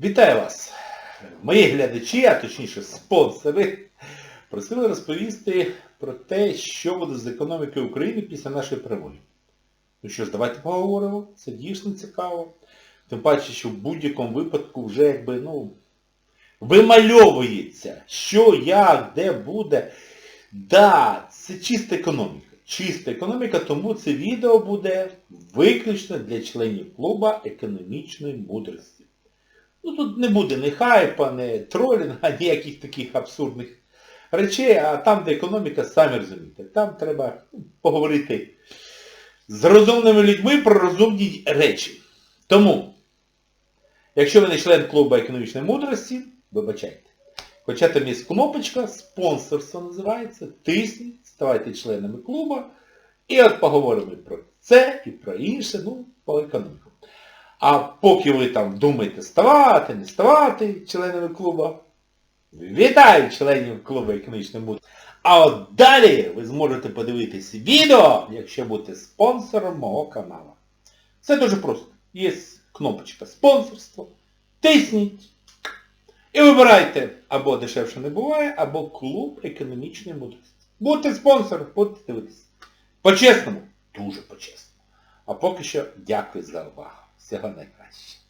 Вітаю вас! Мої глядачі, а точніше спонсори, просили розповісти про те, що буде з економікою України після нашої перемоги. Ну що ж, давайте поговоримо. Це дійсно цікаво. Тим паче, що в будь-якому випадку вже якби, ну, вимальовується, що, як, де буде. Да, це чиста економіка. Чиста економіка, тому це відео буде виключно для членів клуба економічної мудрості. Ну тут не буде ні хайпа, ні тролінга, ніяких таких абсурдних речей, а там, де економіка, самі розумієте. Там треба ну, поговорити з розумними людьми про розумні речі. Тому, якщо ви не член клубу економічної мудрості, вибачайте. Хоча там є кнопочка, спонсорство називається, тисніть, ставайте членами клубу. І от поговоримо про це, і про інше, ну, по економіку. А поки ви там думаєте ставати, не ставати членами клубу, вітаю членів клубу економічної мудрості. А от далі ви зможете подивитись відео, якщо будете спонсором мого каналу. Все дуже просто. Є кнопочка спонсорство. Тисніть. І вибирайте або дешевше не буває, або клуб економічної мудрості. Будьте спонсором, будете дивитися. По-чесному, дуже по-чесному. А поки що дякую за увагу. 最后没关系。